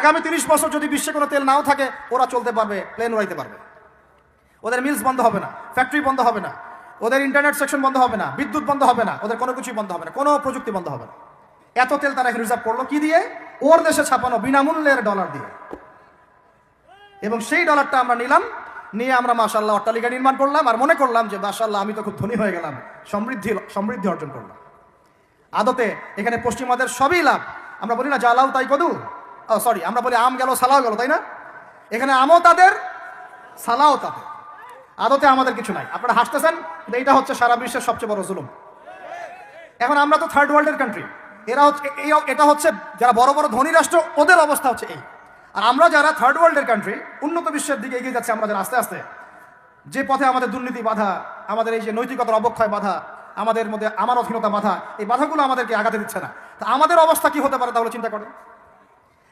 আগামী তিরিশ বছর যদি বিশ্বে কোনো তেল নাও থাকে, ওরা চলতে পারবে প্লেন উড়াইতে পারবে। ওদের মিলস বন্ধ হবে না ফ্যাক্টরি বন্ধ হবে না, ওদের ইন্টারনেট সেকশন বন্ধ হবে না, বিদ্যুৎ বন্ধ হবে না, ওদের কোনো কিছুই বন্ধ হবে না, কোনো প্রযুক্তি বন্ধ হবে না। এত তেল তারা রিজার্ভ করল কি দিয়ে? ওর দেশে ছাপানো বিনামূল্যের ডলার দিয়ে। এবং সেই ডলারটা আমরা নিলাম, নিয়ে আমরা মাশাল্লাহ অট্টালিকা নির্মাণ করলাম, আর মনে করলাম যে মাশাল্লাহ আমি তো খুব ধনী হয়ে গেলাম, সমৃদ্ধি সমৃদ্ধি অর্জন করলাম। আদতে এখানে পশ্চিমাদের সবই লাভ। আমরা বলি না জ্বালাও তাই কদু। সরি আমরা বলি আম গেল, সালাও গেল, তাই না? এখানে আমও তাদের, সালাও তাদের। আদতে আমাদের কিছু নাই। আপনারা হাসতেছেন এইটা হচ্ছে সারা বিশ্বের সবচেয়ে বড় জুলুম। এখন আমরা তো থার্ড ওয়ার্ল্ডের কান্ট্রি এরা হচ্ছে এই এটা হচ্ছে, যারা বড় বড় ধনী রাষ্ট্র, ওদের অবস্থা হচ্ছে এই। আর আমরা যারা থার্ড ওয়ার্ল্ডের কান্ট্রি উন্নত বিশ্বের দিকে এগিয়ে যাচ্ছে, আমরা যারা আস্তে আস্তে, যে পথে আমাদের দুর্নীতি বাধা, আমাদের এই যে নৈতিকতার অবক্ষয় বাধা, আমাদের মধ্যে আমার অধীনতা বাধা, এই বাধাগুলো আমাদেরকে আগাতে দিচ্ছে না। তা আমাদের অবস্থা কি হতে পারে, তাহলে চিন্তা করেন।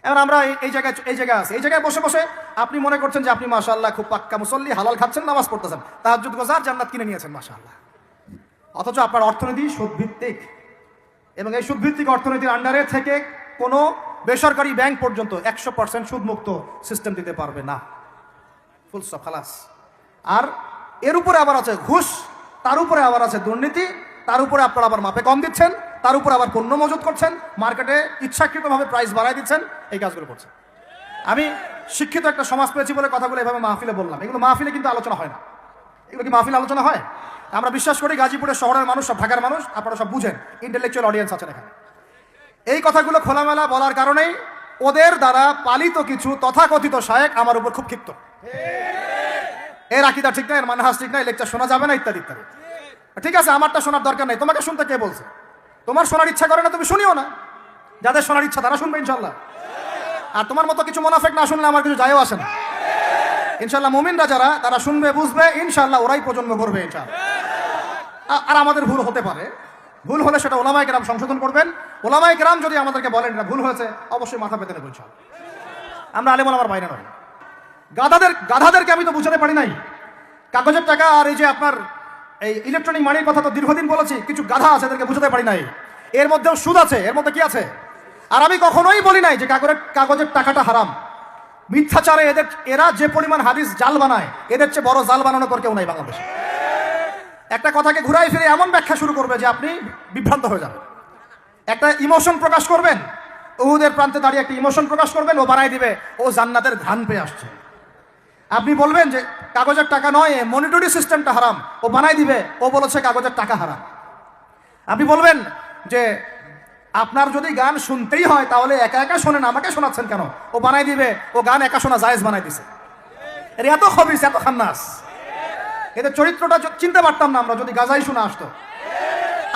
এখন আমরা এই- জায়গায় এই জায়গায় আছি। এই জায়গায় বসে বসে আপনি মনে করছেন যে আপনি, মাশাআল্লাহ, খুব পাক্কা মুসল্লি, হালাল খাচ্ছেন, নামাজ পড়তেছেন। তাহাজ্জুদ, গোজার, জান্নাত কিনে নিয়েছেন, মাশাআল্লাহ। অথচ আপনার অর্থনীতি সুদভিত্তিক। এবং এই সুদভিত্তিক অর্থনীতির আন্ডারে থেকে কোনো বেসরকারি ব্যাংক পর্যন্ত একশো পার্সেন্ট সুদমুক্ত সিস্টেম দিতে পারবে না। ফুল স্টপ খালাস। আর এর উপরে আবার আছে ঘুষ, তার উপরে আবার আছে দুর্নীতি, তার উপরে আপনারা আবার মাপে কম দিচ্ছেন। তার উপর আবার পণ্য মজুত করছেন মার্কেটে ইচ্ছাকৃতভাবে প্রাইস বাড়ায় দিচ্ছেন, এই কাজগুলো করছেন। আমি শিক্ষিত একটা সমাজ পেয়েছি বলে কথাগুলো এভাবে মাহফিলে বললাম। এগুলো মাহফিলে কিন্তু আলোচনা হয় না। এগুলো কি মাহফিল আলোচনা হয়? আমরা বিশ্বাস করি গাজীপুরের শহরের মানুষ, সব ঢাকার মানুষ, আপনারা সব বুঝেন ইন্টেলেকচুয়াল অডিয়েন্স আছেন এখানে। এই কথাগুলো খোলামেলা বলার কারণেই ওদের দ্বারা পালিত কিছু তথাকথিত শায়েক আমার উপর খুব ক্ষিপ্ত। এর আকিদা ঠিক না, এর মানহাজ ঠিক না, এই লেকচার শোনা যাবে না, ইত্যাদি ইত্যাদি। ঠিক আছে, আমারটা শোনার দরকার নেই। তোমাকে শুনতে কে বলছে? তোমার শোনার ইচ্ছা করে না, তুমি শুনিও না। যাদের শোনার ইচ্ছা তারা শুনবে, ইনশাল্লাহ। আর তোমার মতো কিছু মোনাফেক না শুনলে আমার কিছু যায়ও আসে না। ইনশাল্লাহ মুমিনরা যারা, তারা শুনবে, বুঝবে, ইনশাল্লাহ ওরাই প্রজন্ম করবে এটা আর আমাদের ভুল হতে পারে। ভুল হলে সেটা ওলামাই গ্রাম সংশোধন করবেন। ওলামাই গ্রাম যদি আমাদেরকে বলেন এটা ভুল হয়েছে, অবশ্যই মাথা পেতে নেব, ইনশাল্লাহ। আমরা আলেম আমার বাইরে নয় গাধাদের গাধাদেরকে আমি তো বুঝাতে পারি নাই। কাগজের টাকা আর এই যে আপনার এই ইলেকট্রনিক মানির কথা তো দীর্ঘদিন বলেছি, কিছু গাধা আছে, এদেরকে বুঝাতে পারি নাই। এর মধ্যেও সুদ আছে, এর মধ্যে কি আছে? আর আমি কখনোই বলি নাই যে কাগজের কাগজের টাকাটা হারাম। মিথ্যাচারে এদের এরা যে পরিমাণ হাদিস জাল বানায়, এদের চেয়ে বড় জাল বানানো কর কেউ নাই বাংলাদেশে। একটা কথাকে ঘুরাই ফিরে এমন ব্যাখ্যা শুরু করবে যে আপনি বিভ্রান্ত হয়ে যাবেন। একটা ইমোশন প্রকাশ করবেন, উহুদের প্রান্তে দাঁড়িয়ে একটা ইমোশন প্রকাশ করবেন, ও বানাই দিবে, ও জান্নাতের ঘ্রাণ পেয়ে আসছে। আপনি বলবেন যে কাগজের টাকা নয় মনিটরি সিস্টেমটা হারাম। ও বানাই দিবে, ও বলেছে কাগজের টাকা হারাম। আপনি বলবেন যে আপনার যদি গান শুনতেই হয়, তাহলে একা একা শোনেন, আমাকে শোনাচ্ছেন কেন? ও বানাই দিবে, ও গান একা শোনা জায়েজ বানাই দিছে। এর এত খবিস এত খান্নাস। এদের চরিত্রটা চিনতে পারতাম না আমরা, যদি গাজাই শুনে আসতো।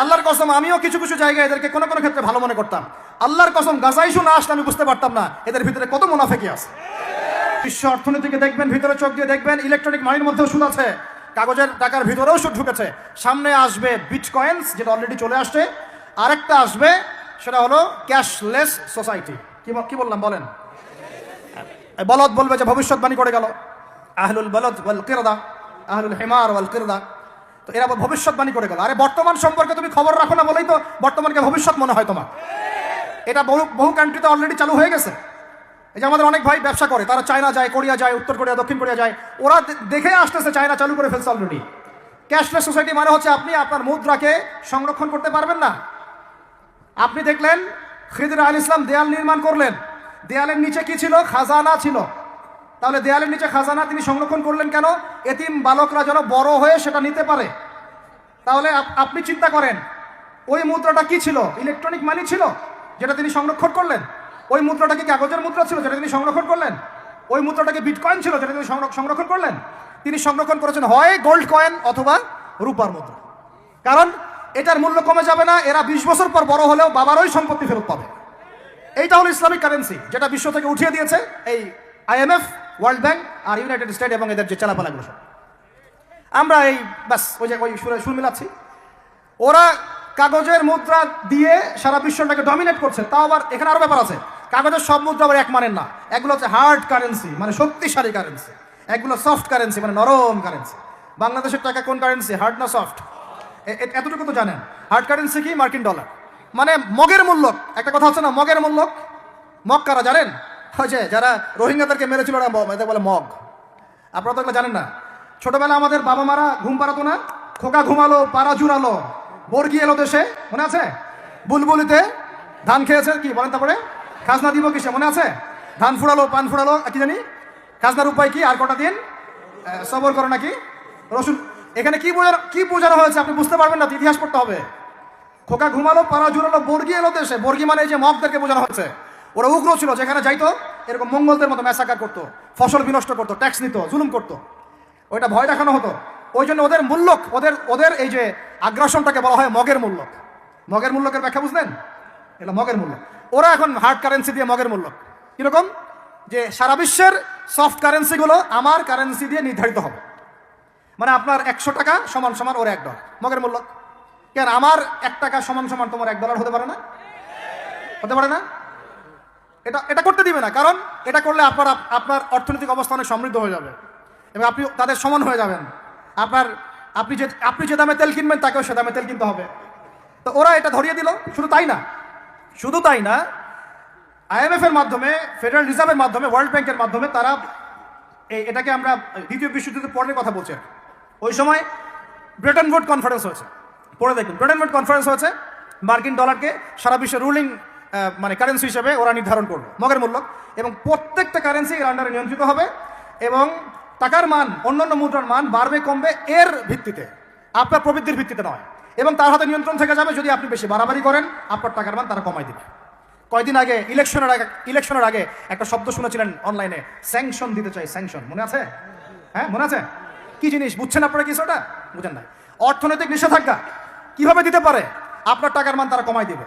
আল্লাহর কসম, আমিও কিছু কিছু জায়গায় এদেরকে কোনো কোনো ক্ষেত্রে ভালো মনে করতাম। আল্লাহর কসম, গাজাই শুনে আসলে আমি বুঝতে পারতাম না, এদের ভিতরে কত মুনাফেকি আছে। বিশ্ব অর্থনীতিকে দেখবেন, ভিতরে চোখ দিয়ে দেখবেন, ইলেকট্রনিক মানির মধ্যেও সুদ আছে, কাগজের টাকার ভিতরেও সুদ ঢুকেছে। সামনে আসবে বিটকয়েন্স যেটা অলরেডি চলে আসছে। আরেকটা আসবে, সেটা হলো ক্যাশলেস সোসাইটি কি কি বললাম, বলেন? বলদ বলবে যে ভবিষ্যৎবাণী করে গেল। আহলুল বলদ ওয়াল কিরদা, আহলুল হেমার ওয়াল কিরদা। তো এরা ভবিষ্যৎবাণী করে গেল। আরে, বর্তমান সম্পর্কে তুমি খবর রাখো না বলেই তো বর্তমানকে ভবিষ্যৎ মনে হয় তোমার। এটা বহু বহু কান্ট্রিতে অলরেডি চালু হয়ে গেছে। এই যে আমাদের অনেক ভাই ব্যবসা করে, তারা চায়না যায়, কোরিয়া যায়, উত্তর কোরিয়া, দক্ষিণ কোরিয়া যায়। ওরা দেখে আসতেছে চায়না চালু করে ফেলছে অলরেডি ক্যাশলেস সোসাইটি মানে হচ্ছে আপনি আপনার মুদ্রাকে সংরক্ষণ করতে পারবেন না। আপনি দেখলেন? খিদির আল ইসলাম দেয়াল নির্মাণ করলেন। দেয়ালের নিচে কি ছিল? খাজানা ছিল। তাহলে দেয়ালের নিচে খাজানা তিনি সংরক্ষণ করলেন কেন? এতিম বালকরা যেন বড় হয়ে সেটা নিতে পারে। তাহলে আপনি চিন্তা করেন, ওই মুদ্রাটা কি ছিল? ইলেকট্রনিক মানি ছিল, যেটা তিনি সংরক্ষণ করলেন? ওই মুদ্রাটা কি কাগজের মুদ্রা ছিল, যেটা তিনি সংরক্ষণ করলেন? ওই মুদ্রাটাকে বিটকয়েন ছিল, যেটা তিনি সংরক্ষ- সংরক্ষণ করলেন? তিনি সংরক্ষণ করেছেন হয় গোল্ড কয়েন অথবা রূপার মুদ্রা। কারণ এটার মূল্য কমে যাবে না, এরা বিশ বছর পর বড় হলেও বাবারই সম্পত্তি ফেরত পাবে। এইটা হলো ইসলামিক কারেন্সি যেটা বিশ্ব থেকে উঠিয়ে দিয়েছে এই আইএমএফ ওয়ার্ল্ড ব্যাংক আর ইউনাইটেড স্টেট এবং এদের যে চালাপালাগুলো সব। আমরা এই, ব্যাস, ওই যে, ওই সুরে সুর মিলাচ্ছি। ওরা কাগজের মুদ্রা দিয়ে সারা বিশ্বটাকে ডমিনেট করছে, তাও আবার এখানে আরও ব্যাপার আছে। কাগজের সব মুদ্রা আবার এক মানের না। এগুলো হচ্ছে হার্ড কারেন্সি মানে শক্তিশালী কারেন্সি এগুলো সফট কারেন্সি মানে নরম কারেন্সি বাংলাদেশের টাকা কোন কারেন্সি হার্ড না সফট এতটুকু তো জানেন। হার্ড কারেন্সি কি? মার্কিন ডলার মানে মগের মূল্য। একটা কথা হচ্ছে না, মগের মূল্য। মগ কারা জানেন? হয়েছে যারা রোহিঙ্গাদেরকে মেরেছিল ওরা বলে মগ। আপনারা তো জানেন না। ছোটবেলা আমাদের বাবা মারা ঘুম পাড়াতো না? খোকা ঘুমালো, পাড়া জুড়ালো, বর্গি এলো দেশে, মনে আছে? বুলবুলিতে ধান খেয়েছে কি, বলেন তারপরে? খাজনা দিব কিসে, মনে আছে? ধান ফুরালো পান আর কি জানি? খাজনার উপায় কি? আর কটা দিন? সবর করো নাকি? রসুন এখানে কি বোঝানো কি বোঝানো হয়েছে আপনি বুঝতে পারবেন না, ইতিহাস পড়তে হবে। খোকা ঘুমালো পাড়া জুড়ালো বর্গি এলো দেশে। বর্গি মানে যে মগদেরকে বোঝানো হয়েছে। ওরা উগ্র ছিল, যেখানে যাইতো, এরকম মঙ্গলদের মতো ম্যাসাকার করতো, ফসল বিনষ্ট করতো ট্যাক্স নিত, জুলুম করতো। ওইটা ভয় দেখানো হতো। ওই জন্য ওদের মূল্যক, ওদের ওদের এই যে আগ্রাসনটাকে বলা হয় মগের মূল্য মগের মূল্যকের ব্যাখ্যা বুঝলেন? এটা মগের মূল্য ওরা এখন হার্ড কারেন্সি দিয়ে মগের মূল্য কীরকম? যে সারা বিশ্বের সফট কারেন্সিগুলো আমার কারেন্সি দিয়ে নির্ধারিত হবে। মানে আপনার একশো টাকা সমান সমান ওর এক ডলার মগের মূল্য। কেন আমার এক টাকা সমান সমান তোমার এক ডলার হতে পারে না? হতে পারে না? এটা এটা করতে দিবে না, কারণ এটা করলে আপনার আপনার অর্থনৈতিক অবস্থা অনেক সমৃদ্ধ হয়ে যাবে। এবং আপনি তাদের সমান হয়ে যাবেন। আপনার, আপনি যে আপনি যে দামে তেল কিনবেন, তাকেও সে দামে তেল কিনতে হবে। তো ওরা এটা ধরিয়ে দিল, শুধু তাই না। শুধু তাই না আইএমএফ এর মাধ্যমে, ফেডারেল রিজার্ভের মাধ্যমে, ওয়ার্ল্ড ব্যাংকের মাধ্যমে তারা এটাকে আমরা দ্বিতীয় বিশ্বযুদ্ধের পরের কথা বলছি। ওই সময় ব্রিটেন উড কনফারেন্স হয়েছে। পরে দেখুন। ব্রেটন উড কনফারেন্স হয়েছে, মার্কিন ডলারকে সারা বিশ্বের রুলিং মানে কারেন্সি হিসেবে ওরা নির্ধারণ করবে মগের মূল্য। এবং প্রত্যেকটা কারেন্সি এর আন্ডারে নিয়ন্ত্রিত হবে এবং টাকার মান, অন্যান্য মুদ্রার মান বাড়বে, কমবে এর ভিত্তিতে। আপনার প্রবৃদ্ধির ভিত্তিতে নয়। এবং তার হাতে নিয়ন্ত্রণ থেকে যাবে যদি আপনি বেশি বাড়াবাড়ি করেন, আপনার টাকার মান তারা কমাই দিবে। কয়দিন আগে ইলেকশনের আগে ইলেকশনের আগে একটা শব্দ শুনেছিলেন অনলাইনে স্যাংশন দিতে চাই স্যাংশন মনে আছে? হ্যাঁ মনে আছে? কি জিনিস? বুঝছেন আপনারা কিছু ওটা বুঝেন না অর্থনৈতিক নিষেধাজ্ঞা কীভাবে দিতে পারে? আপনার টাকার মান তারা কমাই দেবে।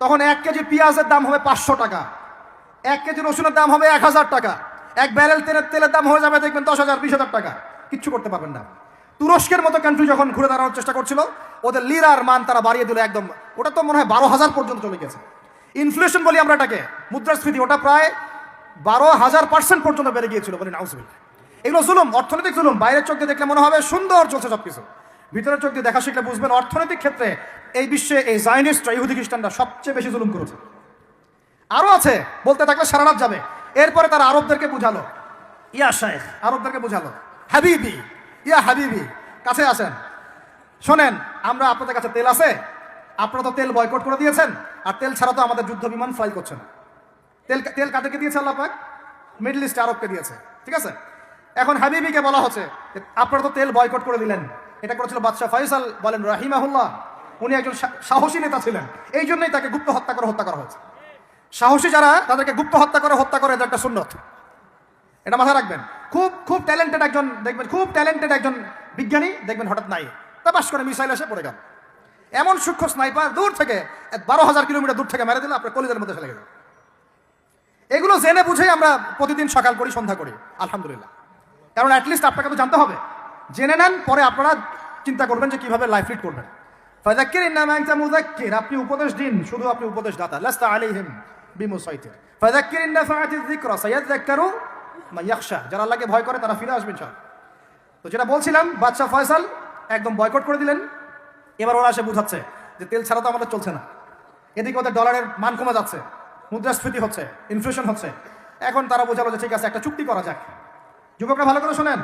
তখন এক কেজি পেঁয়াজের দাম হবে পাঁচশো টাকা। এক কেজি রসুনের দাম হবে এক হাজার টাকা। এক ব্যারেল তেলের তেলের দাম হয়ে যাবে, দেখবেন দশ হাজার, বিশ হাজার টাকা। কিচ্ছু করতে পারবেন না। তুরস্কের মতো কান্ট্রি যখন ঘুরে দাঁড়ানোর চেষ্টা করছিল, ওদের লিরার মান তারা বাড়িয়ে দিল একদম। ওটা তো মনে হয় বারো হাজার পর্যন্ত চলে গেছে। ইনফ্লেশন বলি আমরা এটাকে, মুদ্রাস্ফীতি, ওটা প্রায় বারো হাজার পার্সেন্ট পর্যন্ত বেড়ে গিয়েছিল বলি নাউজবিল এগুলো জুলুম অর্থনৈতিক জুলুম। বাইরের চোখ দিয়ে দেখলে মনে হবে সুন্দর চলছে সবকিছু। ভিতরের চোখ দিয়ে দেখা শিখলে বুঝবেন অর্থনৈতিক ক্ষেত্রে এই বিশ্বে এই জাইনিস্টরা ইহুদি খ্রিস্টানরা সবচেয়ে বেশি জুলুম করেছে। আরও আছে বলতে থাকলে সারা রাত যাবে। এরপরে তারা আরবদেরকে বুঝালো। ইয়া শেখ আরবদেরকে বুঝালো। হাবিবি ইয়া হাবিবি কাছে আসেন। শোনেন আমরা আপনাদের কাছে তেল আছে আপনারা তো তেল বয়কট করে দিয়েছেন আর তেল ছাড়া তো আমাদের যুদ্ধ বিমান ফ্লাই করছে না। তেল তেল কাদেরকে দিয়েছে আল্লাহ পাক? মিডল ইস্ট আরবকে দিয়েছে ঠিক আছে? এখন হাবিবিকে বলা হচ্ছে আপনারা তো তেল বয়কট করে দিলেন। এটা করেছিল বাদশাহ ফয়সাল বলেন রাহিমাহুল্লাহ। উনি একজন সাহসী নেতা ছিলেন। এই জন্যই তাকে গুপ্ত হত্যা করে হত্যা করা হয়েছে। সাহসী যারা, তাদেরকে গুপ্ত হত্যা করে হত্যা করে এটা একটা সুন্নত। এটা মাথায় রাখবেন। খুব খুব ট্যালেন্টেড একজন, দেখবেন, খুব ট্যালেন্টেড একজন বিজ্ঞানী, দেখবেন হঠাৎ নাই। তা পাশ করে মিসাইল এসে পড়ে গেল। এমন সূক্ষ্ম স্নাইপার দূর থেকে বারো হাজার কিলোমিটার দূর থেকে মেরে দিলে, আপনার কলিদের মধ্যে ফেলে গেল। এগুলো জেনে বুঝেই আমরা প্রতিদিন সকাল করি, সন্ধ্যা করি। আলহামদুলিল্লাহ। কারণ অ্যাটলিস্ট আপনাকে তো জানতে হবে। জেনে নেন, পরে আপনারা চিন্তা করবেন যে কীভাবে লাইফ লিড করবেন। ফাযাক্কির ইন্নামা আনতা মুযাক্কির, আপনি উপদেশ দিন, শুধু আপনি উপদেশ দাতা লাস্তা আলাইহিম বিমুসাইতির। ফাযাক্কির ইন নাফাআতিয যিকরা সায়াযাক্কারু মান ইয়াখশা, যারা আল্লাহকে ভয় করে তারা ফিরে আসবেন ইনশাআল্লাহ। তো যেটা বলছিলাম, বাদশাহ ফয়সাল একদম বয়কট করে দিলেন। এবার ওরা এসে বুঝাচ্ছে যে তেল ছাড়া তো আমাদের চলছে না। এদিকে ওদের ডলারের মান কমে যাচ্ছে, মুদ্রাস্ফীতি হচ্ছে ইনফ্লেশন হচ্ছে। এখন তারা বোঝালো যে ঠিক আছে, একটা চুক্তি করা যাক। যুবকরা ভালো করে শোনেন।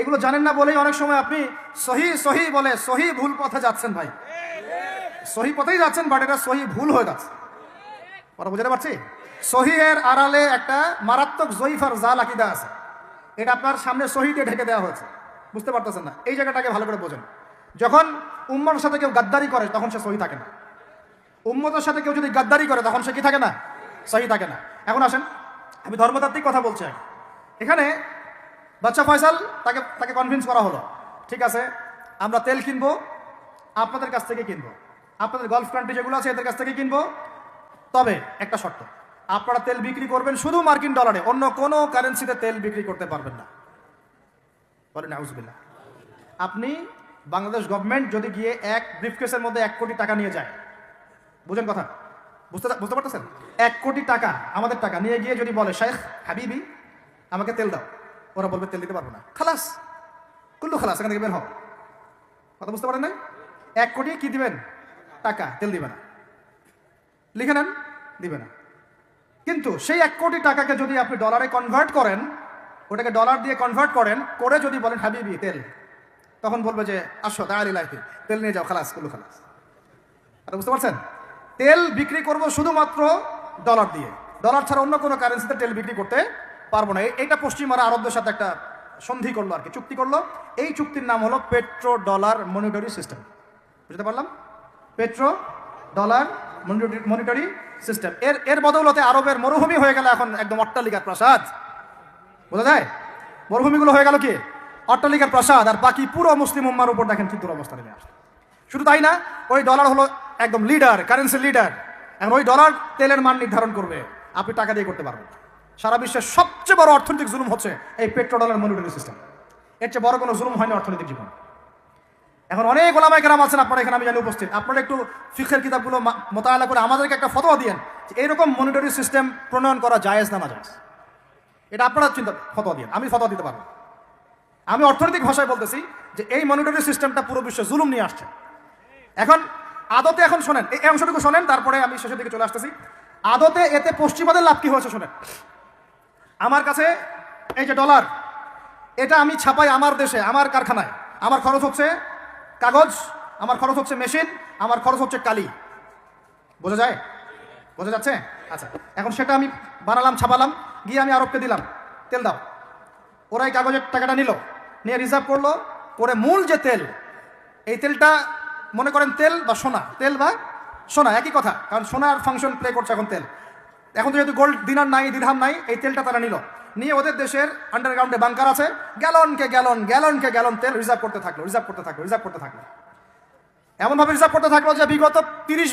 এগুলো জানেন না বলেই অনেক সময় আপনি সহি সহি বলে সহি ভুল পথে যাচ্ছেন ভাই। সহি পথেই যাচ্ছেন বাট এটা সহি ভুল হয়ে যাচ্ছে। ওরা বুঝতে পারছি? সহিহের আড়ালে একটা মারাত্মক জয়ীফ আর জাল আকিদা আছে। এটা আপনার সামনে সহি দিয়ে ঢেকে দেওয়া হয়েছে। বুঝতে পারতেছেন না? এই জায়গাটাকে ভালো করে বোঝেন। যখন উম্মর সাথে কেউ গাদ্দারি করে, তখন সে সহি থাকে না। উম্মতের সাথে কেউ যদি গাদ্দারি করে, তখন সে কি থাকে না? সহি থাকে না। এখন আসেন, আমি ধর্মতাত্ত্বিক কথা বলছি এখানে বাচ্চা ফয়সাল, তাকে তাকে কনভিন্স করা হলো। ঠিক আছে? আমরা তেল কিনবো, আপনাদের কাছ থেকে কিনবো। আপনাদের গলফ কান্ট্রি যেগুলো আছে, এদের কাছ থেকে কিনবো। তবে একটা শর্ত, আপনারা তেল বিক্রি করবেন শুধু মার্কিন ডলারে, অন্য কোনো কারেন্সিতে তেল বিক্রি করতে পারবেন না। বলেন আউজবিল্লা আপনি বাংলাদেশ গভর্নমেন্ট যদি গিয়ে এক ব্রিফকেসের মধ্যে এক কোটি টাকা নিয়ে যায়, বুঝেন কথা? বুঝতে বুঝতে পারতেছেন? এক কোটি টাকা, আমাদের টাকা, নিয়ে গিয়ে যদি বলে শেখ হাবিবি, আমাকে তেল দাও। ওরা বলবে, তেল দিতে পারব না। খালাস, কুল্লু খালাস, এখান থেকে বের হও। কথা বুঝতে পারেন না এক কোটি কি দিবেন? টাকা, তেল দিবে না। লিখে নেন, দিবে না। কিন্তু সেই এক কোটি টাকাকে যদি আপনি ডলারে কনভার্ট করেন, ওটাকে ডলার দিয়ে কনভার্ট করেন, করে যদি বলেন, হাবিবি, তেল। তখন বলবে যে, আসো, তাড়াতাড়ি লাইফে তেল নিয়ে যাও, খালাস, কুল্লু খালাস। আর বুঝতে পারছেন? তেল বিক্রি করব শুধুমাত্র ডলার দিয়ে। ডলার ছাড়া অন্য কোনো কারেন্সিতে তেল বিক্রি করতে পারব না। এ- এইটা পশ্চিমারা আরবদের সাথে একটা সন্ধি করল আর কি, চুক্তি করল। এই চুক্তির নাম হলো পেট্রো ডলার মনিটরি সিস্টেম। বুঝতে পারলাম? Petro dollar monetary system. এর এর বদৌলতে আরবের মরুভূমি হয়ে গেল এখন একদম অট্টালিকার প্রাসাদ। বোঝা যায়? মরুভূমিগুলো হয়ে গেল কি? অট্টালিকার প্রাসাদ। আর বাকি পুরো মুসলিম উম্মার উপর দেখেন কি দুরবস্থা নেমে আসছে। শুধু তাই না, ওই ডলার হলো একদম লিডার কারেন্সি লিডার। এখন ওই ডলার তেলের মান নির্ধারণ করবে। আপনি টাকা দিয়ে করতে পারবেন। সারা বিশ্বের সবচেয়ে বড় অর্থনৈতিক জুলুম হচ্ছে এই পেট্রো ডলার মনিটরি সিস্টেম। এর চেয়ে বড় কোনো জুলুম হয়নি অর্থনৈতিক জীবন। এখন অনেক ওলামাই কেরাম আছেন, আপনারা এখানে আমি জানি উপস্থিত। আপনারা একটু ফিখের কিতাবগুলো মোতায়েলা করে আমাদেরকে একটা ফতোয়া দিয়েন যে এইরকম মনিটরি সিস্টেম প্রণয়ন করা জায়েজ না না এটা আপনারা চিন্তা, ফতোয়া দিন আমি ফতোয়া দিতে পারব। আমি অর্থনৈতিক ভাষায় বলতেছি যে এই মনিটরি সিস্টেমটা পুরো বিশ্বে জুলুম নিয়ে আসছে। এখন আদতে এখন শোনেন, এই অংশটুকু শোনেন, তারপরে আমি শেষের দিকে চলে আসতেছি। আদতে এতে পশ্চিমাদের লাভ কি হয়েছে শোনেন। আমার কাছে, এই যে ডলার এটা আমি ছাপাই আমার দেশে, আমার কারখানায়। আমার খরচ হচ্ছে কাগজ, আমার খরচ হচ্ছে মেশিন, আমার খরচ হচ্ছে কালি। বোঝা যায়? বোঝা যাচ্ছে? আচ্ছা এখন সেটা আমি বানালাম, ছাপালাম, গিয়ে আমি আরবকে দিলাম। তেল দাও। ওরা এই কাগজের টাকাটা নিল, নিয়ে রিজার্ভ করল, করে মূল যে তেল, এই তেলটা মনে করেন তেল বা সোনা, তেল বা সোনা, একই কথা, কারণ সোনার ফাংশন প্লে করছে এখন তেল। এখন যেহেতু গোল্ড দিনার নাই দিধাম নাই, এই তেলটা তারা নিল। নিয়ে ওদের দেশের আন্ডারগ্রাউন্ডে বাংকার আছে। গ্যালনকে গ্যালন গ্যালনকে গ্যালন তেল রিজার্ভ করতে থাকল রিজার্ভ করতে থাকল রিজার্ভ করতে থাকল। এমনভাবে রিজার্ভ করতে থাকল যে বিগত তিরিশ